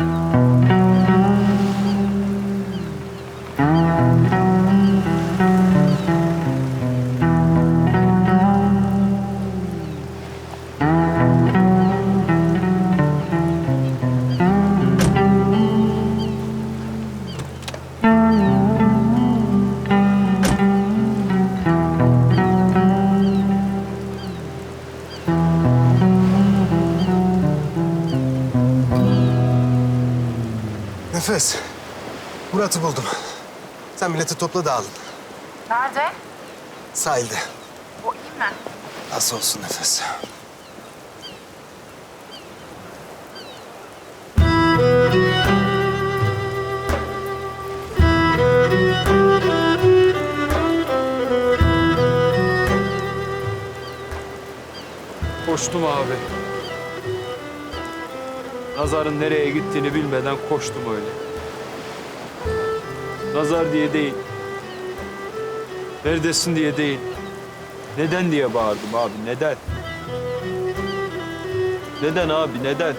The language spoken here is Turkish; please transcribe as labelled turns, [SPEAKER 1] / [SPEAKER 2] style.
[SPEAKER 1] thank you Nefes. Murat'ı buldum. Sen milleti topla dağılın.
[SPEAKER 2] Nerede?
[SPEAKER 1] Sahilde.
[SPEAKER 2] O iyi mi?
[SPEAKER 1] Nasıl olsun nefes?
[SPEAKER 3] Koştum abi. Nazar'ın nereye gittiğini bilmeden koştum öyle. Nazar diye değil. Neredesin diye değil. Neden diye bağırdım abi, neden? Neden abi, neden?